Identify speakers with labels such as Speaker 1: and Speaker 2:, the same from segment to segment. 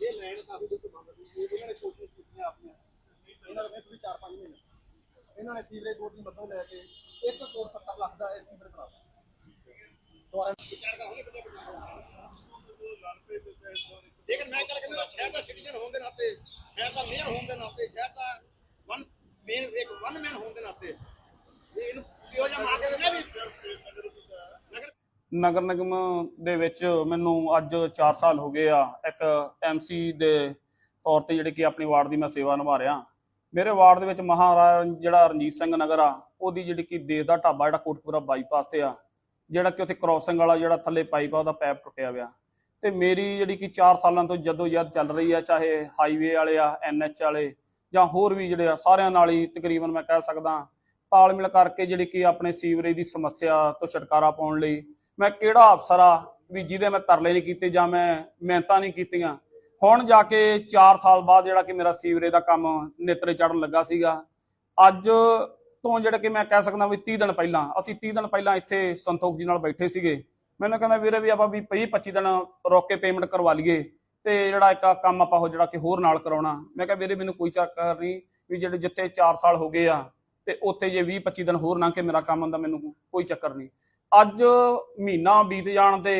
Speaker 1: ਇਹ ਲੈਣ ਕਾਫੀ ਦੁੱਖ ਬੰਦ ਸੀ ਇਹਨਾਂ ਨੇ ਕੋਸ਼ਿਸ਼ ਕੀਤੀ ਆਪਣੀਆਂ ਇਹਨਾਂ ਨੇ ਵੀ 4-5 ਮਹੀਨੇ ਇਹਨਾਂ ਨੇ ਸੀਵਰੇਜ ਬੋਰਡ ਦੀ ਮਦਦ ਲੈ ਕੇ 1 ਕਰੋੜ 70 ਲੱਖ ਦਾ ਇਹ ਸੀਵਰੇਜ ਬਣਾਇਆ ਦੁਆਰਾ ਵਿਚਾਰ ਦਾ ਹੋਣੇ ਲੇਕਿਨ ਮੈਂ ਗੱਲ ਕਹਿੰਦਾ ਸ਼ਹਿਰ ਦਾ ਸਿਟੀਜ਼ਨ ਹੋਣ ਦੇ ਨਾਤੇ ਸ਼ਹਿਰ ਦਾ ਮੇਅਰ ਹੋਣ ਦੇ ਨਾਤੇ ਸ਼ਹਿਰ ਦਾ ਵਨ ਮੇਨ ਇੱਕ ਵਨ ਮੈਨ ਹੋਣ ਦੇ ਨਾਤੇ ਇਹ ਇਹਨੂੰ ਕਿਉਂ ਜਾਂ ਮਾਰ ਕੇ ਦਿੰਦੇ ਵੀ ਨਗਰ
Speaker 2: ਨਗਰ ਨਿਗਮ ਦੇ ਵਿੱਚ ਮੈਨੂੰ ਅੱਜ 4 ਸਾਲ ਹੋ ਗਏ ਆ, ਇੱਕ ਐਮਸੀ ਦੇ ਤੌਰ ਤੇ ਜਿਹੜੇ ਕਿ ਆਪਣੀ ਵਾਰਡ ਦੀ ਮੈਂ ਸੇਵਾ ਨਿਭਾ ਰਿਹਾ। ਮੇਰੇ ਵਾਰਡ ਦੇ ਵਿੱਚ ਮਹਾਰਾਜ ਜਿਹੜਾ ਰਣਜੀਤ ਸਿੰਘ ਨਗਰ ਆ, ਉਹਦੀ ਜਿਹੜੀ ਕਿ ਦੇਸ਼ ਦਾ ਢਾਬਾ ਜਿਹੜਾ ਕੋਟਪੁਰਾ ਬਾਈਪਾਸ ਤੇ ਆ, ਜਿਹੜਾ ਕਿ ਉੱਥੇ ਕ੍ਰਾਸਿੰਗ ਵਾਲਾ ਜਿਹੜਾ ਥੱਲੇ ਪਾਈਪ ਆ, ਉਹਦਾ ਪੈਪ ਟੁੱਟਿਆ ਪਿਆ। ਤੇ ਮੇਰੀ ਜਿਹੜੀ ਕਿ 4 ਸਾਲਾਂ ਤੋਂ ਜਦੋਂ ਜਦ ਚੱਲ ਰਹੀ ਆ, ਚਾਹੇ ਹਾਈਵੇ ਵਾਲੇ ਆ ਐਨਐਚ ਵਾਲੇ ਜਾਂ ਹੋਰ ਵੀ ਜਿਹੜੇ ਆ, ਸਾਰਿਆਂ ਨਾਲ ਹੀ ਤਕਰੀਬਨ ਮੈਂ ਕਹਿ ਸਕਦਾ, ਤਾਲਮੇਲ ਕਰਕੇ ਜਿਹੜੀ ਕਿ ਆਪਣੇ ਸੀਵਰੇਜ ਦੀ ਸਮੱਸਿਆ ਤੋਂ ਛੁਟਕਾਰਾ ਪਾਉਣ ਲਈ ਮੈਂ ਕਿਹੜਾ ਅਫਸਰ ਆ ਵੀ ਜਿਹਦੇ ਮੈਂ ਤਰਲੇ ਨਹੀਂ ਕੀਤੇ ਜਾਂ ਮੈਂ ਮਿਹਨਤਾਂ ਨਹੀਂ ਕੀਤੀਆਂ? ਹੁਣ ਜਾ ਕੇ 4 ਸਾਲ ਬਾਅਦ ਜਿਹੜਾ ਕਿ ਮੇਰਾ ਸੀਵਰੇਜ ਦਾ ਕੰਮ ਨੇਤਰੇ ਚੜਨ ਲੱਗਾ ਸੀਗਾ, ਅੱਜ ਤੋਂ ਜਿਹੜਾ ਕਿ ਮੈਂ ਕਹਿ ਸਕਦਾ ਵੀ 30 ਦਿਨ ਪਹਿਲਾਂ, ਅਸੀਂ 30 ਦਿਨ ਪਹਿਲਾਂ ਇੱਥੇ ਸੰਤੋਖ ਜੀ ਨਾਲ ਬੈਠੇ ਸੀਗੇ। ਮੈਨੂੰ ਕਹਿੰਦਾ, ਵੀਰੇ ਵੀ ਆਪਾਂ ਵੀ 20 25 ਦਿਨ ਰੋਕ ਕੇ ਪੇਮੈਂਟ ਕਰਵਾ ਲਈਏ ਤੇ ਜਿਹੜਾ ਇੱਕ ਕੰਮ ਆਪਾਂ ਉਹ ਜਿਹੜਾ ਕਿ ਹੋਰ ਨਾਲ ਕਰਾਉਣਾ। ਮੈਂ ਕਿਹਾ, ਵੀਰੇ, ਮੈਨੂੰ ਕੋਈ ਚੱਕਰ ਨਹੀਂ ਵੀ ਜਿਹੜੇ ਜਿੱਥੇ 4 ਸਾਲ ਹੋ ਗਏ ਆ ਤੇ ਉੱਥੇ ਜੇ 20 25 ਦਿਨ ਹੋਰ ਨਾ ਕਿ ਮੇਰਾ ਕੰਮ ਹੁੰਦਾ ਮੈਨੂੰ ਕੋਈ ਚੱਕਰ ਨਹੀਂ। ਅੱਜ ਮਹੀਨਾ ਬੀਤ ਜਾਣ ਤੇ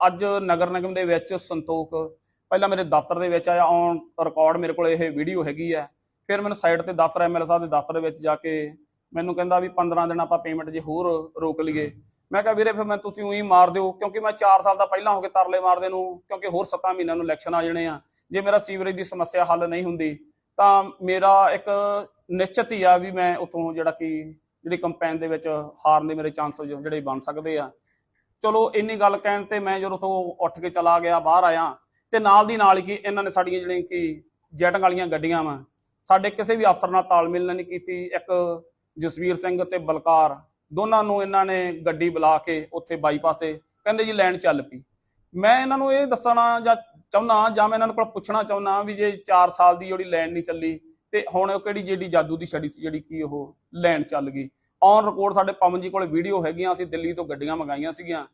Speaker 2: ਅੱਜ ਨਗਰ ਨਿਗਮ ਦੇ ਵਿੱਚ ਸੰਤੋਖ, ਪਹਿਲਾਂ ਮੇਰੇ ਦਫ਼ਤਰ ਦੇ ਵਿੱਚ ਆਇਆ ਔਨ ਰਿਕਾਰਡ ਮੇਰੇ ਕੋਲ ਇਹ ਵੀਡੀਓ ਹੈਗੀ ਹੈ ਫਿਰ ਮੈਨੂੰ ਸਾਈਡ ਤੇ ਦਫ਼ਤਰ ਐਮਐਲਏ ਸਾਹਿਬ ਦੇ ਦਫ਼ਤਰ ਦੇ ਵਿੱਚ ਜਾ ਕੇ ਮੈਨੂੰ ਕਹਿੰਦਾ ਵੀ 15 ਦਿਨ ਆਪਾਂ ਪੇਮੈਂਟ ਜੇ ਹੋਰ ਰੋਕ ਲਈਏ। ਮੈਂ ਕਿਹਾ, ਵੀਰੇ, ਫਿਰ ਮੈਂ ਤੁਸੀਂ ਉਹੀ ਮਾਰ ਦਿਓ, ਕਿਉਂਕਿ ਮੈਂ 4 ਸਾਲ ਦਾ ਪਹਿਲਾਂ ਹੋ ਕੇ ਤਰਲੇ ਮਾਰਦੇ ਨੂੰ, ਕਿਉਂਕਿ ਹੋਰ 7 ਮਹੀਨਿਆਂ ਨੂੰ ਇਲੈਕਸ਼ਨ ਆ ਜਾਣੇ ਆ। ਜੇ ਮੇਰਾ ਸੀਵਰੇਜ ਦੀ ਸਮੱਸਿਆ ਹੱਲ ਨਹੀਂ ਹੁੰਦੀ, ਤਾਂ ਮੇਰਾ ਇੱਕ ਨਿਸ਼ਚਿਤ ਹੀ ਆ ਵੀ ਮੈਂ ਉਥੋਂ ਜਿਹੜਾ ਕਿ ਜਿਹੜੀ ਕੰਪੈਨ ਦੇ ਵਿੱਚ ਹਾਰਨ ਦੇ ਮੇਰੇ ਚਾਂਸ ਜਿਹੜੇ ਬਣ ਸਕਦੇ ਆ। ਚਲੋ, ਇੰਨੀ ਗੱਲ ਕਹਿਣ ਤੇ ਮੈਂ ਜਦੋਂ ਤੋਂ ਉੱਠ ਕੇ ਚਲਾ ਗਿਆ, ਬਾਹਰ ਆਇਆ, ਤੇ ਨਾਲ ਦੀ ਨਾਲ ਹੀ ਇਹਨਾਂ ਨੇ ਸਾਡੀਆਂ ਜਿਹੜੀਆਂ ਕਿ ਜੈਟਿੰਗ ਵਾਲੀਆਂ ਗੱਡੀਆਂ ਵਾ, ਸਾਡੇ ਕਿਸੇ ਵੀ ਅਫਸਰ ਨਾਲ ਤਾਲਮੇਲ ਨਹੀਂ ਕੀਤੀ। ਇੱਕ ਜਸਵੀਰ ਸਿੰਘ ਤੇ ਬਲਕਾਰ, ਦੋਨਾਂ ਨੂੰ ਇਹਨਾਂ ਨੇ ਗੱਡੀ ਬੁਲਾ ਕੇ ਉੱਥੇ ਬਾਈਪਾਸ ਤੇ ਕਹਿੰਦੇ ਜੀ ਲੈਣ ਚੱਲ ਪਈ। ਮੈਂ ਇਹਨਾਂ ਨੂੰ ਇਹ ਦੱਸਣਾ ਜਾਂ ਚਾਹੁੰਦਾ ਜਾਂ ਮੈਂ ਇਹਨਾਂ ਕੋਲ ਪੁੱਛਣਾ ਚਾਹੁੰਦਾ ਵੀ ਜੇ 4 ਸਾਲ ਦੀ ਜਿਹੜੀ ਲੈਣ ਨਹੀਂ ਚੱਲੀ, ਤੇ ਹੁਣ ਉਹ ਕਿਹੜੀ ਜਿਹੜੀ ਜਾਦੂ ਦੀ ਛੜੀ ਸੀ, ਜਿਹੜੀ ਕੀ ਉਹ ਲੈਣ ਚੱਲ ਗਈ। ਔਨ ਰਿਕਾਰਡ ਸਾਡੇ ਪਵਨ ਜੀ ਕੋਲੇ ਵੀਡੀਓ ਹੈਗੀਆਂ, ਅਸੀਂ ਦਿੱਲੀ ਤੋਂ ਗੱਡੀਆਂ ਮੰਗਾਈਆਂ ਸੀਗੀਆਂ।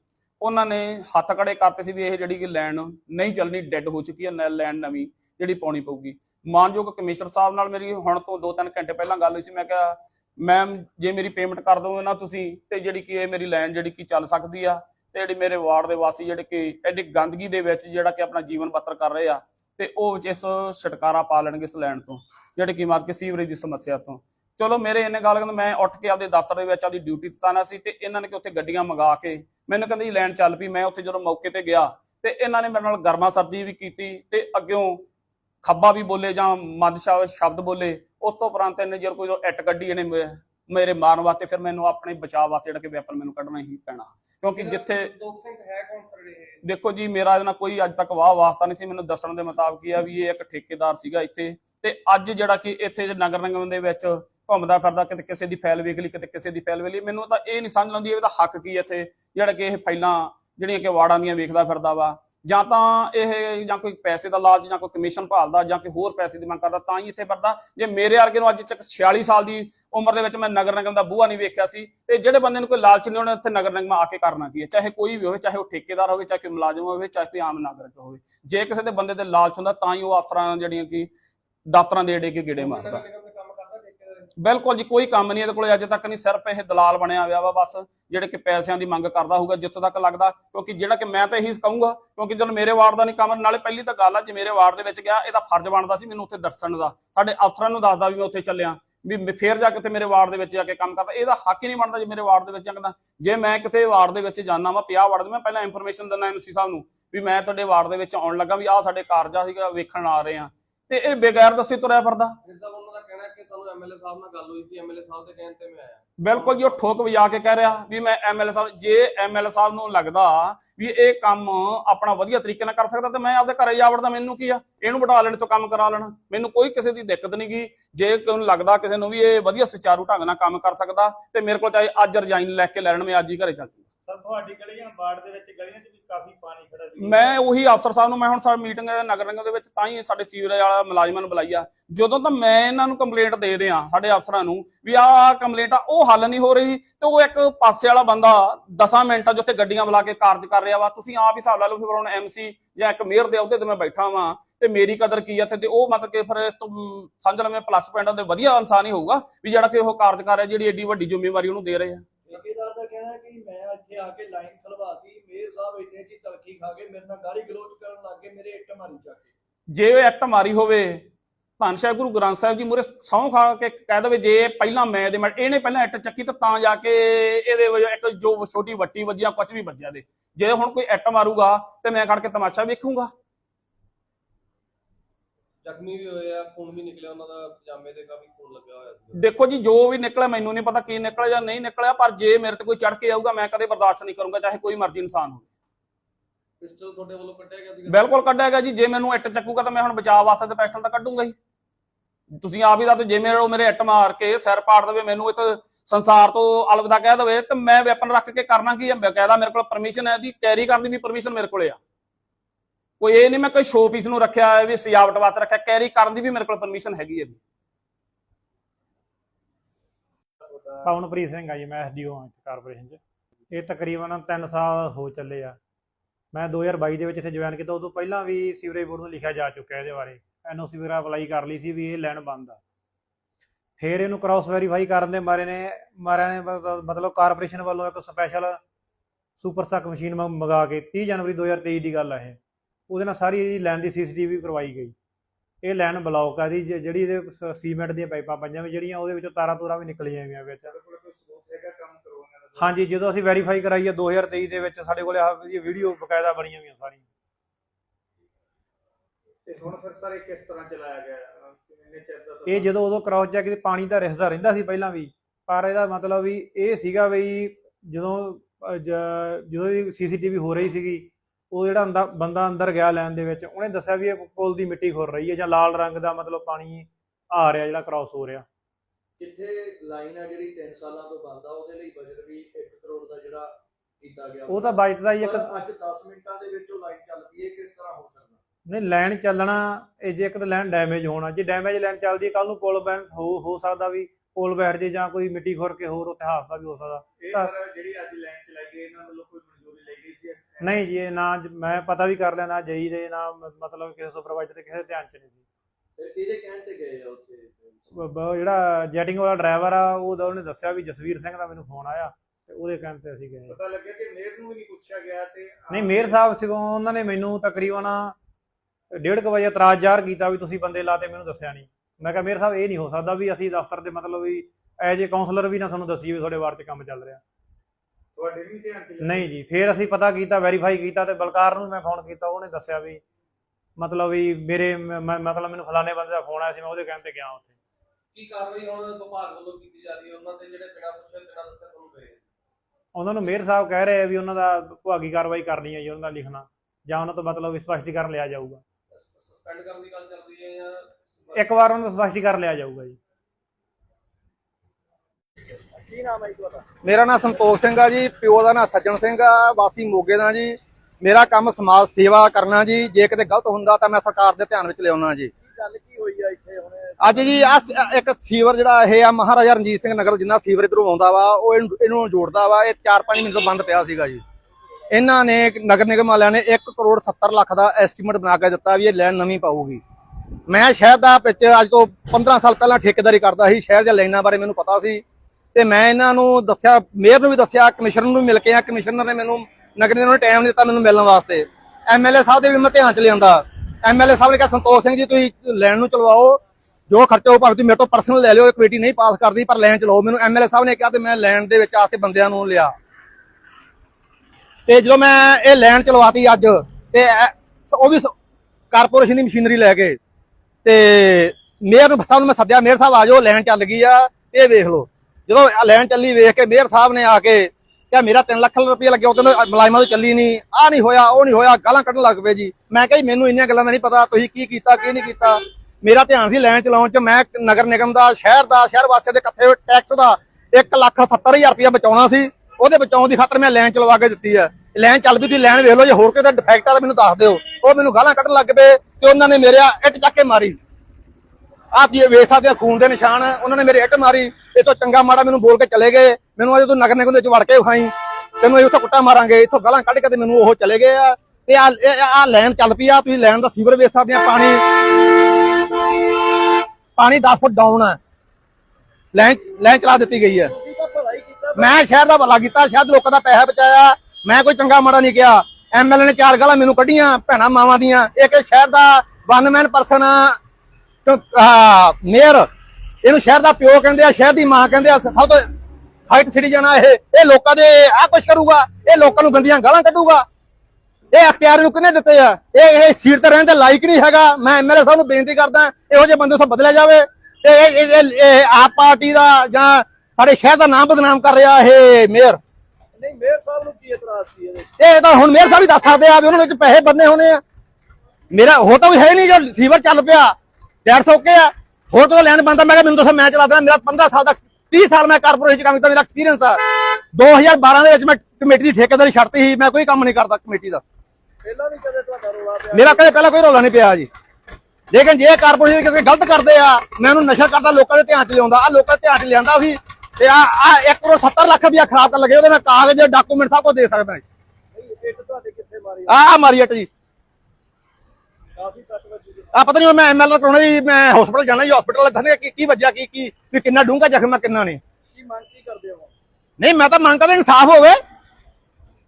Speaker 2: ਉਹਨਾਂ ਨੇ ਹੱਥ ਕੜੇ ਕਰਤੇ ਸੀ ਵੀ ਇਹ ਜਿਹੜੀ ਕਿ ਲੈਣ ਨਹੀਂ ਚੱਲਣੀ ਡੈੱਡ ਹੋ ਚੁੱਕੀ ਹੈ ਲੈਣ ਨਵੀਂ ਜਿਹੜੀ ਪਾਉਣੀ ਪਊਗੀ। ਮਾਨਯੋਗ ਕਮਿਸ਼ਨਰ ਸਾਹਿਬ ਨਾਲ ਮੇਰੀ ਹੁਣ ਤੋਂ 2-3 ਘੰਟੇ ਪਹਿਲਾਂ ਗੱਲ ਹੋਈ ਸੀ, ਮੈਂ ਕਿਹਾ ਮੈਮ ਜੇ ਮੇਰੀ ਪੇਮੈਂਟ ਕਰ ਦੋਗੇ ਨਾ ਤੁਸੀਂ, ਤੇ ਜਿਹੜੀ ਕਿ ਇਹ ਮੇਰੀ ਲੈਣ ਜਿਹੜੀ ਕਿ ਚੱਲ ਸਕਦੀ ਆ, ਤੇ ਜਿਹੜੀ ਮੇਰੇ ਵਾਰਡ ਦੇ ਵਾਸੀ ਜਿਹੜੇ ਕਿ ਐਡੀ ਗੰਦਗੀ ਦੇ ਵਿੱਚ ਜਿਹੜਾ ਕਿ ਆਪਣਾ ਜੀਵਨ ਪੱਤਰ ਕਰ ਰਹੇ ਆ, ਤੇ ਉਹ ਇਸ ਛਟਕਾਰਾ ਪਾ ਲੈਣਗੇ ਇਸ ਲੈਣ ਤੋਂ, ਜਿਹੜੇ ਕਿ ਮਾਤ ਕੇ ਸੀਵਰੇਜ ਦੀ ਸਮੱਸਿਆ ਤੋਂ। ਚਲੋ ਮੇਰੇ ਇਹਨੇ ਗੱਲ ਕਹਿੰਦੇ ਮੈਂ ਉੱਠ ਕੇ ਆਪਦੇ ਦਫ਼ਤਰ ਦੇ ਵਿੱਚ ਆਪਦੀ ਡਿਊਟੀ ਤਤਾਨਾ ਸੀ ਤੇ ਇਹਨਾਂ ਨੇ ਕਿ ਉੱਥੇ ਗੱਡੀਆਂ ਮੰਗਾ ਕੇ ਮੈਨੂੰ ਕਹਿੰਦੇ ਜੀ ਲੈਣ ਚੱਲ ਪਈ ਮੈਂ ਉੱਥੇ ਜਦੋਂ ਮੌਕੇ ਤੇ ਗਿਆ ਤੇ ਇਹਨਾਂ ਨੇ ਮੇਰੇ ਨਾਲ ਗਰਮਾ ਸਰਦੀ ਵੀ ਕੀਤੀ ਤੇ ਅੱਗਿਓਂ ਖੱਬਾ ਵੀ ਬੋਲੇ ਜਾਂ ਮਦਸ਼ਾ ਸ਼ਬਦ ਬੋਲੇ ਉਸ ਤੋਂ ਉਪਰੰਤ ਇਹਨੇ ਜਦੋਂ ਕੋਈ ਇੱਟ ਕੱਢੀ ਇਹਨੇ ਮੇਰੇ ਮਾਰਨ ਵਾਸਤੇ ਫਿਰ ਮੈਨੂੰ ਆਪਣੇ ਬਚਾਅ ਵਾਸਤੇ ਜਿਹੜਾ ਕਿ ਵੈਪਨ ਮੈਨੂੰ ਕੱਢਣਾ ਹੀ ਪੈਣਾ। ਕਿਉਂਕਿ ਜਿੱਥੇ
Speaker 3: ਦੋਖ
Speaker 2: ਜੀ ਮੇਰਾ ਇਹਦੇ ਨਾਲ ਕੋਈ ਅੱਜ ਤੱਕ ਵਾਹ ਵਾਸਤਾ ਨਹੀਂ ਸੀ ਮੈਨੂੰ ਦੱਸਣ ਦੇ ਮੁਤਾਬਕ ਇਹ ਆ ਵੀ ਇਹ ਇੱਕ ਠੇਕੇਦਾਰ ਸੀਗਾ ਇੱਥੇ ਤੇ ਅੱਜ ਜਿਹੜਾ ਕਿ ਇੱਥੇ ਨਗਰ ਨਿਗਮ ਦੇ ਵਿੱਚ ਘੁੰਮਦਾ ਫਿਰਦਾ, ਕਿਤੇ ਕਿਸੇ ਦੀ ਫਾਈਲ ਵੇਖ ਲਈ, ਕਿਤੇ ਕਿਸੇ ਦੀ ਫਾਈਲ ਵੇਖ ਲਈ। ਮੈਨੂੰ ਤਾਂ ਇਹ ਨਹੀਂ ਸਮਝ ਆਉਂਦੀ ਇਹਦਾ ਹੱਕ ਕੀ ਇੱਥੇ? ਜਿਹੜਾ ਕਿ ਇਹ ਫਾਈਲਾਂ, ਜਿਹੜੀਆਂ ਕਿ ਵਾਰਡਾਂ ਦੀਆਂ ਵੇਖਦਾ ਫਿਰਦਾ ਵਾ। ਜਾਂ ਤਾਂ ਇਹ, ਜਾਂ ਕੋਈ ਪੈਸੇ ਦਾ ਲਾਲਚ, ਜਾਂ ਕੋਈ ਕਮਿਸ਼ਨ ਭਾਲਦਾ, ਜਾਂ ਕੋਈ ਹੋਰ ਪੈਸੇ ਦੀ ਮੰਗ ਕਰਦਾ, ਤਾਂ ਹੀ ਇੱਥੇ ਫਿਰਦਾ। ਜੇ ਮੇਰੇ ਵਰਗੇ ਨੂੰ ਅੱਜ ਤੱਕ 46 ਸਾਲ ਦੀ ਉਮਰ ਦੇ ਵਿੱਚ ਮੈਂ ਨਗਰ ਨਿਗਮ ਦਾ ਬੂਹਾ ਨਹੀਂ ਵੇਖਿਆ ਸੀ, ਤੇ ਜਿਹੜੇ ਬੰਦੇ ਨੂੰ ਕੋਈ ਲਾਲਚ ਨਹੀਂ ਉਹਨੇ ਉੱਥੇ ਨਗਰ ਨਿਗਮ ਆ ਕੇ ਕਰਨਾ ਕੀ ਹੈ? ਚਾਹੇ ਕੋਈ ਵੀ ਹੋਵੇ, ਚਾਹੇ ਉਹ ਠੇਕੇਦਾਰ ਹੋਵੇ, ਚਾਹੇ ਕੋਈ ਮੁਲਾਜ਼ਮ ਹੋਵੇ, ਚਾਹੇ ਕੋਈ ਆਮ ਨਾਗਰਿਕ ਹੋਵੇ। ਜੇ ਕਿਸੇ ਦੇ ਬੰਦੇ ਦੇ ਲਾਲਚ ਹੁੰਦਾ, ਤਾਂ ਹੀ ਉਹ ਅਫਸਰਾਂ ਜਿਹੜੀਆਂ ਕਿ ਦਫ਼ਤਰਾਂ ਦੇ ਏਡੇ ਕੇ ਗੇੜੇ ਮਾਰਦਾ
Speaker 3: ਨਗਰ ਨਿਗਮ ਦੇ ਕੰਮ ਕਰਦਾ ਠੇਕੇਦਾਰ
Speaker 2: ਬਿਲਕੁਲ ਜੀ, ਕੋਈ ਕੰਮ ਨਹੀਂ ਇਹਦੇ ਕੋਲੇ, ਅਜੇ ਤੱਕ ਨਹੀਂ ਸਿਰਫ ਇਹ ਦਲਾਲ ਬਣਿਆ ਹੋਇਆ ਵਾ, ਬਸ ਜਿਹੜੇ ਕਿ ਪੈਸਿਆਂ ਦੀ ਮੰਗ ਕਰਦਾ ਹੋਊਗਾ, ਜਿੱਥੋਂ ਤੱਕ ਲੱਗਦਾ, ਕਿਉਂਕਿ ਜਿਹੜਾ ਕਿ ਮੈਂ ਤਾਂ ਇਹੀ ਕਹੂੰਗਾ, ਕਿਉਂਕਿ ਜਦੋਂ ਮੇਰੇ ਵਾਰਡ ਦਾ ਨਹੀਂ ਕੰਮ, ਨਾਲੇ ਪਹਿਲੀ ਤਾਂ ਗੱਲ ਆ, ਜੇ ਮੇਰੇ ਵਾਰਡ ਦੇ ਵਿੱਚ ਗਿਆ, ਇਹਦਾ ਫਰਜ਼ ਬਣਦਾ ਸੀ ਮੈਨੂੰ ਉੱਥੇ ਦੱਸਣ ਦਾ। ਸਾਡੇ ਅਫਸਰਾਂ ਨੂੰ ਦੱਸਦਾ ਵੀ ਮੈਂ ਉੱਥੇ ਚੱਲਿਆ, ਵੀ ਮੈਂ ਫੇਰ ਜਾ ਕੇ ਉੱਥੇ ਮੇਰੇ ਵਾਰਡ ਦੇ ਵਿੱਚ ਜਾ ਕੇ ਕੰਮ ਕਰਦਾ, ਇਹਦਾ ਹੱਕ ਹੀ ਨਹੀਂ ਬਣਦਾ ਜੇ ਮੇਰੇ ਵਾਰਡ ਦੇ ਵਿੱਚ ਜਾਂਦਾ ਜੇ ਮੈਂ ਕਿਤੇ ਵਾਰਡ ਦੇ ਵਿੱਚ ਜਾਣਾ ਵਾ 50 ਵਾਰਡ ਦੇ, ਮੈਂ ਪਹਿਲਾਂ ਇਨਫੋਰਮੇਸ਼ਨ ਦਿੰਦਾ ਐਮਸੀ ਸਾਹਿਬ ਨੂੰ, ਵੀ ਮੈਂ ਤੁਹਾਡੇ ਵਾਰਡ ਦੇ ਵਿੱਚ ਆਉਣ ਲੱਗਾ, ਵੀ ਆਹ ਸਾਡੇ ਕਾਰਜਾ ਸੀਗਾ ਵੇਖਣ ਆ ਰਹੇ ਆ ਤੇ ਇਹ ਬੇਗੈਰ ਦੱਸੇ ਤੁਰਿਆ ਫਿਰਦਾ।
Speaker 3: ਕਹਿਣਾ ਕਿ ਸਾਨੂੰ ਐਮਐਲਏ ਸਾਹਿਬ ਨਾਲ ਗੱਲ ਹੋਈ ਸੀ ਐਮਐਲਏ ਸਾਹਿਬ ਦੇ ਕਹਿਣ ਤੇ ਮੈਂ ਆਇਆ।
Speaker 2: ਬਿਲਕੁਲ ਜੀ, ਉਹ ਠੋਕ ਵਜਾ ਕੇ ਕਹਿ ਰਿਹਾ ਵੀ ਮੈਂ ਐਮਐਲਏ ਸਾਹਿਬ, ਜੇ ਐਮਐਲਏ ਸਾਹਿਬ ਨੂੰ ਲੱਗਦਾ ਵੀ ਇਹ ਕੰਮ ਆਪਣਾ ਵਧੀਆ ਤਰੀਕੇ ਨਾਲ ਕਰ ਸਕਦਾ ਤੇ ਮੈਂ ਆਪਦੇ ਘਰੇ ਜਾ ਵੜਦਾ ਮੈਨੂੰ ਕੀ ਆ? ਇਹਨੂੰ ਬਿਠਾ ਲੈਣ ਤੋਂ ਕੰਮ ਕਰਾ ਲੈਣਾ। ਮੈਨੂੰ ਕੋਈ ਕਿਸੇ ਦੀ ਦਿੱਕਤ ਨਹੀਂ ਗੀ। ਜੇ ਕੋਈ ਨੂੰ ਲੱਗਦਾ ਕਿਸੇ ਨੂੰ ਵੀ ਇਹ ਵਧੀਆ ਸੁਚਾਰੂ ਢੰਗ ਨਾਲ ਕੰਮ ਕਰ ਸਕਦਾ ਤੇ ਮੇਰੇ ਕੋਲ ਚਾਹੇ ਅੱਜ ਰਜਾਈਨ ਲੈ ਕੇ ਲੈਣ, ਮੈਂ ਅੱਜ ਹੀ ਘਰੇ ਚੱਲ ਜਾਊਂ।
Speaker 4: ਤਾਂ ਤੁਹਾਡੀ ਗਲੀਆਂ ਬਾੜ ਦੇ ਵਿੱਚ ਗਲੀਆਂ 'ਚ ਵੀ ਕਾਫੀ ਪਾਣੀ ਖੜਾ ਸੀ
Speaker 2: ਮੈਂ ਉਹੀ ਅਫਸਰ ਸਾਹਿਬ ਨੂੰ ਮੈਂ ਹੁਣ ਸਾਡੀ ਮੀਟਿੰਗ ਨਗਰ ਨਿਗਮ ਦੇ ਵਿੱਚ ਤਾਂ ਹੀ ਸਾਡੇ ਸੀਵਰੇਜ ਵਾਲਾ ਮੁਲਾਜ਼ਮਾਂ ਨੂੰ ਬੁਲਾਈ ਜਦੋਂ ਤਾਂ ਮੈਂ ਇਹਨਾਂ ਨੂੰ ਕੰਪਲੇਂਟ ਦੇ ਰਿਹਾ ਸਾਡੇ ਅਫਸਰਾਂ ਨੂੰ ਵੀ ਆਹ ਕੰਪਲੇਂਟ ਆ ਉਹ ਹੱਲ ਨਹੀਂ ਹੋ ਰਹੀ ਤੇ ਉਹ ਇੱਕ ਪਾਸੇ ਵਾਲਾ ਬੰਦਾ 10 ਮਿੰਟਾਂ 'ਚ ਉੱਥੇ ਗੱਡੀਆਂ ਬੁਲਾ ਕੇ ਕਾਰਜ ਕਰ ਰਿਹਾ ਵਾ। ਤੁਸੀਂ ਆਪ ਹੀ ਹਿਸਾਬ ਲਾ ਲਓ ਫਿਰ ਹੁਣ ਐਮਸੀ ਜਾਂ ਇੱਕ ਮੇਅਰ ਦੇ ਅਹੁਦੇ ਤੇ ਮੈਂ ਬੈਠਾ ਵਾਂ ਤੇ ਮੇਰੀ ਕਦਰ ਕੀ ਆ ਤੇ ਉਹ ਮਤਲਬ ਕਿ ਫਿਰ ਇਸ ਤੋਂ ਮ, ਸਮਝ ਲਵੇਂ ਪਲੱਸ ਪੁਆਇੰਟਾਂ ਦੇ ਵਧੀਆ ਇਨਸਾਨ ਹੀ ਹੋਊਗਾ ਵੀ ਜਿਹੜਾ ਕਿ ਉਹ ਕਾਰਜ ਕਰ ਰਿਹਾ ਜਿਹੜੀ ਏਡੀ ਵੱਡੀ ਜ਼ਿੰਮੇਵਾਰੀ ਉਹਨੂੰ ਦੇ ਰਹੇ ਆ
Speaker 5: ਠੇਕੇਦਾਰ ਦਾ ਕਹਿਣਾ ਹੈ ਕਿ ਮੈਂ ਇੱਥੇ ਆ ਕੇ ਲਾਈਨ ਖਲਵਾਤੀ। ਮੇਰ ਸਾਹਿਬ ਇੰਨੇ ਚ ਤਲਖੀ ਖਾ ਕੇ ਮੇਰੇ ਨਾਲ ਗਾਲੀ ਗਲੋਚ ਕਰਨ ਲੱਗ ਗਏ, ਮੇਰੇ ਇੱਟ ਮਾਰੀ ਚੱਕ ਕੇ।
Speaker 2: ਜੇ ਇਹ ਐਕਟ ਮਾਰੀ ਹੋਵੇ, ਧੰਨ ਸਾਹਿਬ ਗੁਰੂ ਗ੍ਰੰਥ ਸਾਹਿਬ ਜੀ ਮੂਰੇ ਸਹੁੰ ਖਾ ਕੇ ਕਹਿ ਦੇਵੇ, ਜੇ ਪਹਿਲਾਂ ਮੈਂ ਦੇ ਮੈਂ ਇਹਨੇ ਪਹਿਲਾਂ ਇੱਟ ਚੱਕੀ ਤਾਂ ਤਾਂ ਜਾ ਕੇ ਇਹਦੇ ਵਜੋਂ ਇੱਕ ਜੋ ਛੋਟੀ ਵੱਟੀ ਵੱਜਿਆ ਕੁਝ ਵੀ ਵੱਜਿਆ ਦੇ। ਜੇ ਹੁਣ ਕੋਈ ਇੱਟ ਮਾਰੂਗਾ ਤੇ ਮੈਂ ਖੜ ਕੇ ਤਮਾਸ਼ਾ ਵੇਖੂਗਾ।
Speaker 3: ਜ਼ਖਮੀ ਵੀ ਹੋਏ ਆ ਖੂਨ ਵੀ ਨਿਕਲਿਆ ਉਹਨਾਂ ਦਾ ਪਜਾਮੇ ਤੇ ਕਾਫੀ ਖੂਨ ਲੱਗਿਆ ਹੋਇਆ ਸੀ
Speaker 2: ਦੇਖੋ ਜੀ ਜੋ ਵੀ ਨਿਕਲਿਆ ਮੈਨੂੰ ਨਹੀਂ ਪਤਾ ਕੀ ਨਿਕਲਿਆ ਜਾਂ ਨਹੀਂ ਨਿਕਲਿਆ ਪਰ ਜੇ ਮੇਰੇ ਤੇ ਕੋਈ ਚੜ ਕੇ ਆਊਗਾ ਮੈਂ ਕਦੇ ਬਰਦਾਸ਼ਤ ਨਹੀਂ ਕਰੂੰਗਾ ਚਾਹੇ ਕੋਈ ਮਰਜ਼ੀ ਇਨਸਾਨ ਹੋਵੇ।
Speaker 3: ਪਿਸਟਲ ਤੁਹਾਡੇ ਵੱਲੋਂ ਕੱਢਿਆ ਗਿਆ ਸੀ
Speaker 2: ਬਿਲਕੁਲ ਕੱਢਿਆ ਗਿਆ ਜੀ ਜੇ ਮੈਨੂੰ ਇੱਟ ਚੱਕੂਗਾ ਤਾਂ ਮੈਂ ਹੁਣ ਬਚਾਅ ਵਾਸਤੇ ਤੇ ਪੈਸਟਲ ਤਾਂ ਕੱਢੂੰਗਾ ਹੀ। ਤੁਸੀਂ ਆਪ ਹੀ ਦੱਸੋ ਜੇ ਮੇਰੇ ਉਹ ਮੇਰੇ ਇੱਟ ਮਾਰ ਕੇ ਸਿਰ ਪਾੜ ਦੇਵੇ ਮੈਨੂੰ ਇੱਥੇ ਸੰਸਾਰ ਤੋਂ ਅਲਵਿਦਾ ਕਹਿ ਦੇਵੇ ਤੇ ਮੈਂ ਵੈਪਨ ਰੱਖ ਕੇ ਕਰਨਾ ਕੀ ਹੈ ਬਕਾਇਦਾ ਮੇਰੇ ਕੋਲ ਪਰਮਿਸ਼ਨ ਹੈ ਦੀ ਕੈਰੀ ਕਰਨ ਦੀ ਵੀ ਪਰਮਿਸ਼ਨ ਮੇਰੇ ਕੋਲੇ ਆ। ਕੋਈ ਇਹ ਨਹੀਂ ਮੈਂ ਕੋਈ ਸ਼ੋਅ ਪੀਸ ਨੂੰ ਰੱਖਿਆ ਹੈ ਵੀ ਸਜਾਵਟ ਵਾਸਤੇ ਰੱਖਿਆ ਕੈਰੀ ਕਰਨ ਦੀ ਵੀ ਮੇਰੇ ਕੋਲ ਪਰਮਿਸ਼ਨ ਹੈਗੀ ਹੈ
Speaker 4: ਪਵਨਪ੍ਰੀਤ ਸਿੰਘ ਆ ਜੀ, ਮੈਂ ਐਸਡੀਓ ਹਾਂ ਕਾਰਪੋਰੇਸ਼ਨ 'ਚ। ਇਹ ਤਕਰੀਬਨ 3 ਸਾਲ ਹੋ ਚੱਲੇ ਆ। ਮੈਂ 2022 ਦੇ ਵਿੱਚ ਇੱਥੇ ਜੁਆਇਨ ਕੀਤਾ, ਉਦੋਂ ਪਹਿਲਾਂ ਵੀ ਸੀਵਰੇਜ ਬੋਰਡ ਨੂੰ ਲਿਖਿਆ ਜਾ ਚੁੱਕਿਆ ਇਹਦੇ ਬਾਰੇ। ਐਨਓਸੀ ਵਗੈਰਾ ਅਪਲਾਈ ਕਰ ਲਈ ਸੀ ਵੀ ਇਹ ਲੈਣ ਬੰਦ ਆ। ਫਿਰ ਇਹਨੂੰ ਕ੍ਰਾਸ ਵੈਰੀਫਾਈ ਕਰਨ ਦੇ ਮਾਰੇ ਨੇ, ਮਾਰਿਆਂ ਨੇ ਮਤਲਬ- ਕਾਰਪੋਰੇਸ਼ਨ ਵੱਲੋਂ ਇੱਕ ਸਪੈਸ਼ਲ ਸੁਪਰ ਸਟਾਕ ਮਸ਼ੀਨ ਮੰਗਾ ਕੇ 30 ਜਨਵਰੀ 2023 ਦੀ ਗੱਲ ਆ ਇਹ। ਉਹਦੇ ਨਾਲ ਸਾਰੀ ਲਾਈਨ ਦੀ ਸੀਸੀਟੀਵੀ ਕਰਵਾਈ ਗਈ। ਇਹ ਲਾਈਨ ਬਲੌਕ ਆ ਦੀ ਜਿਹੜੀ ਇਹਦੇ ਸੀਮੈਂਟ ਦੀਆਂ ਪਾਈਪਾਂ ਪਈਆਂ ਵੀ ਜਿਹੜੀਆਂ ਉਹਦੇ ਵਿੱਚੋਂ ਤਾਰਾਂ ਤੂਰਾਂ ਵੀ ਨਿਕਲੀਆਂ ਹੋਈਆਂ ਵਿੱਚ। ਹਾਂਜੀ ਜਦੋਂ ਅਸੀਂ ਵੈਰੀਫਾਈ ਕਰਾਈ ਹੈ 2023 ਦੇ ਵਿੱਚ ਸਾਡੇ ਕੋਲੇ ਇਹ ਵੀਡੀਓ ਬਕਾਇਦਾ ਬਣੀਆਂ ਹੋਈਆਂ ਸਾਰੀਆਂ।
Speaker 6: ਤੇ ਹੁਣ ਫਿਰ ਸਾਰੇ ਕਿਸ ਤਰ੍ਹਾਂ ਚਲਾਇਆ ਗਿਆ?
Speaker 4: ਇਹ ਜਦੋਂ ਉਦੋਂ ਕ੍ਰਾਸ ਚੈੱਕ ਤੇ ਪਾਣੀ ਤਾਂ ਰਿਸਦਾ ਰਹਿੰਦਾ ਸੀ ਪਹਿਲਾਂ ਵੀ ਪਰ ਇਹਦਾ ਮਤਲਬ ਵੀ ਇਹ ਸੀਗਾ ਵੀ ਜਦੋਂ ਜਦੋਂ ਦੀ ਸੀਸੀਟੀਵੀ ਹੋ ਰਹੀ ਸੀਗੀ ਉਹ ਜਿਹੜਾ ਅੰਦਾ- ਬੰਦਾ ਅੰਦਰ ਗਿਆ ਲੈਣ ਦੇ ਵਿੱਚ ਉਹਨੇ ਦੱਸਿਆ ਵੀ ਇਹ ਪੁਲ ਦੀ ਮਿੱਟੀ ਖੁਰ ਰਹੀ ਹੈ ਜਾਂ ਲਾਲ ਰੰਗ ਦਾ ਮਤਲਬ ਪਾਣੀ ਆ ਰਿਹਾ ਜਿਹੜਾ ਕ੍ਰਾਸ ਹੋ ਰਿਹਾ।
Speaker 5: ਜਿੱਥੇ ਲਾਈਨ ਆ ਜਿਹੜੀ 3 ਸਾਲਾਂ ਤੋਂ ਬੰਦ ਆ ਉਹਦੇ ਲਈ ਬਜਟ ਵੀ 1 ਕਰੋੜ ਦਾ ਜਿਹੜਾ ਕੀਤਾ ਗਿਆ।
Speaker 4: ਉਹ ਤਾਂ ਬਚਦਾ ਹੀ ਇੱਕ
Speaker 5: ਅੱਜ 10 ਮਿੰਟਾਂ ਦੇ ਵਿੱਚ ਉਹ ਲਾਈਨ ਚੱਲ ਪਈ ਹੈ ਕਿਸ ਤਰ੍ਹਾਂ ਹੋ ਸਕਦਾ?
Speaker 4: ਨਹੀਂ ਲਾਈਨ ਚੱਲਣਾ ਇਹ ਜੇ ਇੱਕ ਤਾਂ ਲਾਈਨ ਡੈਮੇਜ ਹੋਣਾ ਜੇ ਡੈਮੇਜ ਲਾਈਨ ਚੱਲਦੀ ਹੈ ਕੱਲ ਨੂੰ ਪੁਲ ਬੈਲੈਂਸ ਹੋ ਹੋ ਸਕਦਾ ਵੀ ਪੁਲ ਬੈਠ ਜੇ ਜਾਂ ਕੋਈ ਮਿੱਟੀ ਖੁਰ ਕੇ ਹੋਰ ਉੱਥੇ ਹਾਦਸਾ ਵੀ ਹੋ ਸਕਦਾ।
Speaker 6: ਇਹ ਸਰ ਜਿਹੜੀ ਅੱਜ ਲਾਈਨ ਚਲਾਈ ਗਈ ਇਹਨਾਂ ਵੱਲੋਂ
Speaker 4: ਨਹੀਂ ਜੀ ਇਹ ਨਾ ਜ- ਮੈਂ ਪਤਾ ਵੀ ਕਰ ਲਿਆ ਨਾ ਜਈ ਦੇ ਨਾ ਮ- ਮਤਲਬ ਕਿਸੇ ਸੁਪਰਵਾਈਜ਼ਰ ਤੇ ਕਿਸੇ ਦੇ ਧਿਆਨ ਚ ਨਹੀਂ ਸੀ।
Speaker 5: ਫਿਰ ਇਹਦੇ ਕਹਿਣ ਤੇ ਗਏ ਆ ਉੱਥੇ?
Speaker 4: ਬ- ਬ- ਜਿਹੜਾ ਜੈਟਿੰਗ ਵਾਲਾ ਡਰਾਈਵਰ ਆ ਉਹ ਉਹਨੇ ਦੱਸਿਆ ਵੀ ਜਸਵੀਰ ਸਿੰਘ ਦਾ ਮੈਨੂੰ ਫੋਨ ਆਇਆ ਤੇ ਉਹਦੇ ਕਹਿਣ ਤੇ ਅਸੀਂ ਗਏ।
Speaker 6: ਪਤਾ ਲੱਗਿਆ ਕਿ ਮੇਅਰ ਨੂੰ ਵੀ ਨਹੀਂ ਪੁੱਛਿਆ ਗਿਆ ਤੇ
Speaker 4: ਨਹੀਂ ਮੇਅਰ ਸਾਹਿਬ ਸਿਗੋਂ ਉਹਨਾਂ ਨੇ ਮੈਨੂੰ ਤਕਰੀਬਨ ਡੇਢ ਕੁ ਵਜੇ ਇਤਰਾਜ਼ ਜ਼ਾਹਰ ਕੀਤਾ ਵੀ ਤੁਸੀਂ ਬੰਦੇ ਲਾਤੇ ਮੈਨੂੰ ਦੱਸਿਆ ਨਹੀਂ। ਮੈਂ ਕਿਹਾ ਮੇਅਰ ਸਾਹਿਬ ਇਹ ਨਹੀਂ ਹੋ ਸਕਦਾ ਵੀ ਅਸੀਂ ਦਫ਼ਤਰ ਦੇ ਮਤਲਬ ਵੀ ਐਜ ਏ ਕਾਉਂਸਲਰ ਵੀ ਨਾ ਸਾਨੂੰ ਦੱਸੀਏ ਵੀ ਤੁਹਾਡੇ ਵਾਰਡ 'ਚ ਕੰਮ ਚੱਲ ਰਿਹਾ।
Speaker 6: ਤੁਹਾਡੇ ਵੀ ਧਿਆਨ ਚ?
Speaker 4: ਨਹੀਂ ਜੀ ਫਿਰ ਅਸੀਂ ਪਤਾ ਕੀਤਾ ਵੈਰੀਫਾਈ ਕੀਤਾ ਤੇ ਬਲਕਾਰ ਨੂੰ ਮੈਂ ਫੋਨ ਕੀਤਾ ਉਹਨੇ ਦੱਸਿਆ ਵੀ ਮਤਲਬ ਵੀ ਮੇਰੇ ਮ- ਮ- ਮਤਲਬ ਮੈਨੂੰ ਫਲਾਣੇ ਬੰਦੇ ਦਾ ਫੋਨ ਆਇਆ ਸੀ ਮੈਂ ਉਹਦੇ ਕਹਿਣ ਤੇ ਗਿਆ ਉੱਥੇ।
Speaker 3: ਕੀ ਕਾਰਵਾਈ ਹੁਣ ਵਿਭਾਗ ਵੱਲੋਂ ਕੀਤੀ ਜਾ ਰਹੀ ਹੈ? ਉਹਨਾਂ ਤੇ ਜਿਹੜੇ ਬਿਨਾਂ ਪੁੱਛੇ ਬਿਨਾਂ ਦੱਸੇ ਤੁਹਾਨੂੰ ਗਏ
Speaker 4: ਉਹਨਾਂ ਨੂੰ ਮੇਅਰ ਸਾਹਿਬ ਕਹਿ ਰਹੇ ਆ ਵੀ ਉਹਨਾਂ ਦਾ ਵਿਭਾਗੀ ਕਾਰਵਾਈ ਕਰਨੀ ਹੈ ਜੀ ਉਹਨਾਂ ਦਾ ਲਿਖਣਾ। ਜਾਂ ਉਹਨਾਂ ਤੋਂ ਮਤਲਬ ਸਪਸ਼ਟੀਕਰਨ ਲਿਆ ਜਾਊਗਾ।
Speaker 3: ਸਸਪੈਂਡ ਕਰਨ ਦੀ ਗੱਲ ਚੱਲ ਰਹੀ ਹੈ ਜਾਂ
Speaker 4: ਇੱਕ ਵਾਰ ਉਹਨਾਂ ਦਾ ਸਪਸ਼ਟੀਕਰਨ ਲਿਆ ਜਾਊਗਾ ਜੀ।
Speaker 1: ਮੇਰਾ ਨਾਮ ਸੰਤੋਖ ਸਿੰਘ ਆ ਜੀ ਪਿਓ ਦਾ ਨਾਮ ਸੱਜਣ ਸਿੰਘ ਆ ਵਾਸੀ ਮੋਗੇ ਦਾ ਜੀ। ਮੇਰਾ ਕੰਮ ਸਮਾਜ ਸੇਵਾ ਕਰਨਾ ਜੀ ਜੇ ਕਿਤੇ ਗਲਤ ਹੁੰਦਾ ਤਾਂ ਮੈਂ ਸਰਕਾਰ ਦੇ ਧਿਆਨ ਵਿੱਚ ਲਿਆਉਣਾ ਜੀ।
Speaker 5: ਗੱਲ ਕੀ ਹੋਈ ਆ ਇੱਥੇ ਹੁਣ?
Speaker 1: ਅੱਜ ਜੀ ਆ ਇੱਕ ਸੀਵਰ ਜਿਹੜਾ ਇਹ ਆ ਮਹਾਰਾਜਾ ਰਣਜੀਤ ਸਿੰਘ ਨਗਰ ਜਿੰਨਾ ਸੀਵਰ ਇਧਰੋਂ ਆਉਂਦਾ ਵਾ ਉਹ ਇਹਨੂੰ ਜੋੜਦਾ ਵਾ ਇਹ 4-5 ਮਹੀਨੇ ਤੋਂ ਬੰਦ ਪਿਆ ਸੀਗਾ ਜੀ। ਇਹਨਾਂ ਨੇ ਨਗਰ ਨਿਗਮ ਵਾਲਿਆਂ ਨੇ 1 ਕਰੋੜ 70 ਲੱਖ ਦਾ ਐਸਟੀਮੇਟ ਬਣਾ ਕੇ ਦਿੱਤਾ ਵੀ ਇਹ ਲੈਣ ਨਵੀਂ ਪਾਊਗੀ। ਮੈਂ ਸ਼ਹਿਰ ਦਾ ਵਿੱਚ ਅੱਜ ਤੋਂ 15 ਸਾਲ ਪਹਿਲਾਂ ਠੇਕੇਦਾਰੀ ਕਰਦਾ ਸੀ ਸ਼ਹਿਰ ਦੀਆਂ ਲਾਈਨਾਂ ਬਾਰੇ ਮੈਨੂੰ ਪਤਾ ਸੀ। ਤੇ ਮੈਂ ਇਹਨਾਂ ਨੂੰ ਦੱਸਿਆ, ਮੇਅਰ ਨੂੰ ਵੀ ਦੱਸਿਆ, ਕਮਿਸ਼ਨਰ ਨੂੰ ਮਿਲ ਕੇ ਆ। ਕਮਿਸ਼ਨਰ ਨੇ ਮੈਨੂੰ ਨਗਰ ਨਿਗਮ ਨੇ ਟਾਈਮ ਨਹੀਂ ਦਿੱਤਾ ਮੈਨੂੰ ਮਿਲਣ ਵਾਸਤੇ। ਐਮਐਲਏ ਸਾਹਿਬ ਦੇ ਵੀ ਮੈਂ ਧਿਆਨ ਚ ਲਿਆਂਦਾ। ਐਮਐਲਏ ਸਾਹਿਬ ਨੇ ਕਿਹਾ, ਸੰਤੋਖ ਸਿੰਘ ਜੀ, ਤੁਸੀਂ ਲੈਣ ਨੂੰ ਚਲਵਾਓ। ਜੋ ਖਰਚਾ ਉਹ ਭਾਵੇਂ ਤੁਸੀਂ ਮੇਰੇ ਤੋਂ ਪਰਸਨਲ ਲੈ ਲਿਓ, ਇਹ ਕਮੇਟੀ ਨਹੀਂ ਪਾਸ ਕਰਦੀ, ਪਰ ਲੈਣ ਚਲਾਓ। ਮੈਨੂੰ ਐਮਐਲਏ ਸਾਹਿਬ ਨੇ ਕਿਹਾ ਤੇ ਮੈਂ ਲੈਣ ਦੇ ਵਿੱਚ ਆ ਬੰਦਿਆਂ ਨੂੰ ਲਿਆ। ਤੇ ਜਦੋਂ ਮੈਂ ਇਹ ਲੈਣ ਚਲਵਾਤੀ ਅੱਜ, ਤੇ ਉਹ ਵੀ ਕਾਰਪੋਰੇਸ਼ਨ ਦੀ ਮਸ਼ੀਨਰੀ ਲੈ ਕੇ, ਤੇ ਮੇਅਰ ਨੂੰ ਸਾਹਿਬ ਨੂੰ ਮੈਂ ਸੱਦਿਆ, ਮੇਅਰ ਸਾਹਿਬ ਆ ਜਾਓ, ਲੈਣ ਚੱਲ ਗਈ ਆ, ਇਹ ਵੇਖ ਲਓ। ਜਦੋਂ ਲੈਣ ਚੱਲੀ ਵੇਖ ਕੇ ਮੇਅਰ ਸਾਹਿਬ ਨੇ ਆ ਕੇ ਕਿਹਾ, ਮੇਰਾ 3 ਲੱਖ ਰੁਪਏ ਲੱਗਿਆ। ਉਹ ਕਹਿੰਦੇ, ਮੁਲਾਜ਼ਮਾਂ ਤੋਂ ਚੱਲੀ ਨਹੀਂ ਆ ਨਹੀਂ ਹੋਇਆ, ਉਹ ਨਹੀਂ ਹੋਇਆ, ਗਾਲਾਂ ਕੱਢਣ ਲੱਗ ਪਏ ਜੀ। ਮੈਂ ਕਿਹਾ ਜੀ, ਮੈਨੂੰ ਇੰਨੀਆਂ ਗੱਲਾਂ ਦਾ ਨਹੀਂ ਪਤਾ, ਤੁਸੀਂ ਕੀ ਕੀਤਾ, ਕੀ ਨਹੀਂ ਕੀਤਾ? ਮੇਰਾ ਧਿਆਨ ਸੀ ਲੈਣ ਚਲਾਉਣ ਚ। ਮੈਂ ਨਗਰ ਨਿਗਮ ਦਾ, ਸ਼ਹਿਰ ਦਾ, ਸ਼ਹਿਰ ਵਾਸੀਆਂ ਦੇ ਇਕੱਠੇ ਹੋਏ ਟੈਕਸ ਦਾ 1 ਲੱਖ 70 ਹਜ਼ਾਰ ਰੁਪਏ ਬਚਾਉਣਾ ਸੀ। ਉਹਦੇ ਬਚਾਉਣ ਦੀ ਖਾਤਰ ਮੈਂ ਲੈਣ ਚਲਵਾ ਕੇ ਦਿੱਤੀ ਹੈ। ਲੈਣ ਚੱਲ ਪਈ ਦੀ ਲਾਈਨ ਵੇਖ ਲਓ ਜੇ ਹੋਰ ਕਿਤੇ ਡਿਫੈਕਟ ਆ ਤਾਂ ਮੈਨੂੰ ਦੱਸ ਦਿਓ। ਉਹ ਮੈਨੂੰ ਗਾਲਾਂ ਕੱਢਣ ਲੱਗ ਪਏ ਤੇ ਉਹਨਾਂ ਨੇ ਮੇਰੇ ਇੱਟ ਚੱਕ ਕੇ ਮਾਰੀ। ਆਹ ਤੁਸੀਂ ਵੇਖ ਸਕਦੇ ਖੂਨ ਦੇ ਨਿਸ਼ਾਨ, ਉਹਨਾਂ ਨੇ ਮੇਰੇ ਇੱਟ ਮਾਰੀ। ਇਹ ਤੋਂ ਚੰਗਾ ਮਾੜਾ ਮੈਨੂੰ ਬੋਲ ਕੇ ਚਲੇ ਗਏ। ਮੈਨੂੰ ਅਜੇ ਤੂੰ ਨਗਰ ਨਿਗਮ ਦੇ ਵਿੱਚ ਵੜ ਕੇ ਵਿਖਾਈ। ਤੈਨੂੰ ਇਹ ਉੱਥੇ ਕੁੱਟਾ ਮਾਰਾਂਗੇ। ਇੱਥੋਂ ਗਾਲਾਂ ਕੱਢ ਕੇ ਤੇ ਮੈਨੂੰ ਉਹ ਚਲੇ ਗਏ ਆ। ਤੇ ਆ ਆ ਲਾਈਨ ਚੱਲ ਪਈ ਆ। ਤੁਸੀਂ ਲਾਈਨ ਦਾ ਸੀਵਰ ਵੇਖ ਸਕਦੇ ਆ ਪਾਣੀ। ਪਾਣੀ 10 ਫੁੱਟ ਡਾਊਨ ਹੈ ਲਾਈਨ ਲਾਈਨ ਚਲਾ ਦਿੱਤੀ ਗਈ ਹੈ ਮੈਂ ਸ਼ਹਿਰ ਦਾ ਭਲਾ ਕੀਤਾ। ਸ਼ਾਇਦ ਲੋਕਾਂ ਦਾ ਪੈਸਾ ਬਚਾਇਆ। ਮੈਂ ਕੋਈ ਚੰਗਾ ਮਾੜਾ ਨਹੀਂ ਕਿਹਾ। ਐਮਐਲਏ ਨੇ ਚਾਰ ਗਾਲਾਂ ਮੈਨੂੰ ਕੱਢੀਆਂ, ਭੈਣਾ ਮਾਵਾਂ ਦੀਆਂ। ਇੱਕ ਇਹ ਸ਼ਹਿਰ ਦਾ ਵਨਮੈਨ ਪਰਸਨ ਮੇਅਰ ਇਹਨੂੰ ਸ਼ਹਿਰ ਦਾ ਪਿਓ ਕਹਿੰਦੇ ਆ ਸ਼ਹਿਰ ਦੀ ਮਾਂ ਕਹਿੰਦੇ ਆ ਸਭ ਤੋਂ ਫਾਈਟ ਸਿਟੀਜ਼ਨ ਆ ਇਹ। ਇਹ ਲੋਕਾਂ ਦੇ ਆ ਕੁਛ ਕਰੂਗਾ ਇਹ ਲੋਕਾਂ ਨੂੰ ਗੰਦੀਆਂ ਗਾਲਾਂ ਕੱਢੂਗਾ। ਇਹ ਅਖਤਿਆਰ ਨੂੰ ਕਿਹਨੇ ਦਿੱਤੇ ਆ? ਇਹ ਇਹ ਸੀਟ ਤੇ ਰਹਿਣ ਦੇ ਲਾਇਕ ਨਹੀਂ ਹੈਗਾ। ਮੈਂ ਐਮਐਲਏ ਸਾਹਿਬ ਨੂੰ ਬੇਨਤੀ ਕਰਦਾ ਇਹੋ ਜਿਹੇ ਬੰਦੇ ਤੋਂ ਬਦਲਿਆ ਜਾਵੇ। ਤੇ ਇਹ ਇਹ- ਆਪ ਪਾਰਟੀ ਦਾ ਜਾਂ ਸਾਡੇ ਸ਼ਹਿਰ ਦਾ ਨਾਮ ਬਦਨਾਮ ਕਰ ਰਿਹਾ ਇਹ ਮੇਅਰ।
Speaker 5: ਨਹੀਂ ਮੇਅਰ ਸਾਹਿਬ ਨੂੰ ਕੀ ਇਤਰਾਜ਼ ਸੀ
Speaker 1: ਇਹ ਤਾਂ ਹੁਣ ਮੇਅਰ ਸਾਹਿਬ ਹੀ ਦੱਸ ਸਕਦੇ ਆ ਵੀ ਉਹਨਾਂ ਵਿੱਚ ਪੈਸੇ ਬੰਨੇ ਹੋਣੇ ਆ। ਮੇਰਾ ਹੋ ਤਾਂ ਕੋਈ ਹੈ ਨਹੀਂ ਜੋ ਫੀਵਰ ਚੱਲ ਪਿਆ। 150 ਓਕੇ ਆ। ਹੋਰ ਤੋਂ ਲੈਣ ਬੰਦਾ? ਮੈਂ ਕਿਹਾ ਮੈਨੂੰ ਦੱਸੋ ਮੈਂ ਚਲਾਦਾ ਮੇਰਾ 15 ਸਾਲ ਦਾ 30 ਸਾਲ ਮੈਂ ਕਾਰਪੋਰੇਸ਼ਨ ਚ ਕੰਮ ਕੀਤਾ ਮੇਰਾ ਐਕਸਪੀਰੀਅੰਸ ਆ। 2012 ਦੇ ਵਿੱਚ ਮੈਂ ਕਮੇਟੀ ਦੀ ਠੇਕੇਦਾਰੀ ਛੱਡਤੀ ਸੀ ਮੈਂ ਕੋਈ ਕੰਮ ਨਹੀਂ ਕਰਦਾ ਕਮੇਟੀ ਦਾ।
Speaker 5: ਪਹਿਲਾਂ ਵੀ ਕਦੇ ਤੁਹਾਡਾ ਰੋਲਾ ਪਿਆ?
Speaker 1: ਮੇਰਾ ਕਦੇ ਪਹਿਲਾਂ ਕੋਈ ਰੌਲਾ ਨਹੀਂ ਪਿਆ ਜੀ। ਲੇਕਿਨ ਜੇ ਕਾਰਪੋਰੇਸ਼ਨ ਕਿਸੇ ਗਲਤ ਕਰਦੇ ਆ ਮੈਂ ਉਹਨੂੰ ਨਸ਼ਾ ਕਰਦਾ ਲੋਕਾਂ ਦੇ ਧਿਆਨ ਚ ਲਿਆਉਂਦਾ ਆ ਲੋਕਾਂ ਦੇ ਧਿਆਨ ਚ ਲਿਆਂਦਾ ਸੀ ਤੇ ਆ ਆ 1 ਕਰੋੜ 70 ਲੱਖ ਰੁਪਇਆ ਖਰਾਬ ਕਰਨ ਲੱਗੇ ਉਹਦੇ ਮੈਂ ਕਾਗਜ਼ ਡਾਕੂਮੈਂਟ ਸਭ ਕੁਝ ਦੇ ਸਕਦਾ
Speaker 5: ਮਾਰੀ?
Speaker 1: ਆ ਮਾਰੀਅਟ ਜੀ।
Speaker 5: ਕਾਫੀ ਸੱਟ ਵੱਜੀ ਜੀ।
Speaker 1: ਆ ਪਤਾ ਨਹੀਂ ਮੈਂ ਐਮਐਲਆਰ ਕਰਾਉਣਾ ਜੀ ਮੈਂ ਹਸਪੀਟਲ ਜਾਣਾ ਜੀ ਹਸਪੀਟਲ ਦੱਸਣਗੇ ਕੀ ਕੀ ਵੱਜਿਆ ਕੀ ਕੀ ਵੀ ਕਿੰਨਾ ਡੂੰਘਾ ਜ਼ਖਮ ਆ ਕਿੰਨਾ ਨਹੀਂ।
Speaker 5: ਕੀ ਮੰਗ ਕੀ ਕਰਦੇ ਹੋ?
Speaker 1: ਨਹੀਂ ਮੈਂ ਤਾਂ ਮੰਗ ਕਰਦਾ ਇਨਸਾਫ ਹੋਵੇ।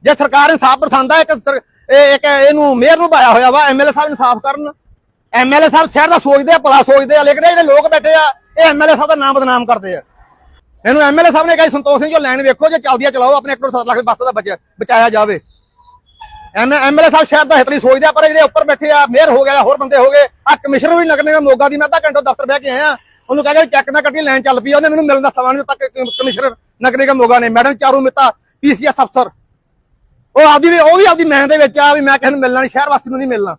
Speaker 1: ਜੇ ਸਰਕਾਰ ਇਨਸਾਫ ਪਸੰਦ ਆ ਇੱਕ ਇੱਕ ਇਹਨੂੰ ਮੇਅਰ ਨੂੰ ਪਾਇਆ ਹੋਇਆ ਵਾ ਐਮਐਲਏ ਸਾਹਿਬ ਇਨਸਾਫ ਕਰਨ। ਐਮਐਲਏ ਸਾਹਿਬ ਸ਼ਹਿਰ ਦਾ ਸੋਚਦੇ ਆ ਭਲਾ ਸੋਚਦੇ ਆ ਲੇਕਿਨ ਜਿਹੜੇ ਲੋਕ ਬੈਠੇ ਆ ਇਹ ਐਮਐਲਏ ਸਾਹਿਬ ਦਾ ਨਾਮ ਬਦਨਾਮ ਕਰਦੇ ਆ। ਇਹਨੂੰ ਐਮਐਲਏ ਸਾਹਿਬ ਨੇ ਕਿਹਾ ਸੰਤੋਖ ਸਿੰਘ ਜੋ ਲਾਈਨ ਵੇਖੋ ਜੇ ਚੱਲਦੀ ਆ ਚਲਾਓ ਆਪਣੇ 1 ਕਰੋੜ 7 ਲੱਖ ਬੱਸ ਦਾ ਬਚਾਇਆ ਜਾਵੇ। ਐਮਐਲਏ ਸਾਹਿਬ ਸ਼ਹਿਰ ਦਾ ਹਿੱਤ ਲਈ ਸੋਚਦੇ ਆ ਪਰ ਜਿਹੜੇ ਉੱਪਰ ਬੈਠੇ ਆ ਮੇਅਰ ਹੋ ਗਿਆ ਹੋਰ ਬੰਦੇ ਹੋ ਗਏ ਆ ਕਮਿਸ਼ਨਰ ਵੀ ਨਗਰ ਲੱਗਣੇ ਮੋਗਾ ਦੀ ਮੈਂ ਅੱਧਾ ਘੰਟਾ ਦਫ਼ਤਰ ਬਹਿ ਕੇ ਆਇਆ। ਉਹਨੂੰ ਕਹਿੰਦਾ ਚੈੱਕ ਨਾ ਕੱਟੀ ਲਾਈਨ ਚੱਲ ਪਈ ਆ, ਉਹਨੇ ਮੈਨੂੰ ਮਿਲਣ ਦਾ ਸਮਾਂ ਨਹੀਂ ਦਿੱਤਾ ਕਮਿਸ਼ਨਰ ਨਗਰ ਨਿਗਮ ਮੋਗਾ ਨੇ। ਮੈਡਮ ਚਾਰੂ ਮਿੱਤਾ ਪੀਸੀਐਸ ਅਫਸਰ ਉਹ ਆਪਦੀ ਉਹ ਵੀ ਆਪਦੀ ਮੈਂ ਦੇ ਵਿੱਚ ਆ ਵੀ ਮੈਂ ਕਿਸੇ ਨੂੰ ਮਿਲਣਾ ਨਹੀਂ ਸ਼ਹਿਰ ਵਾਸੀ ਨੂੰ ਨਹੀਂ ਮਿਲਣਾ।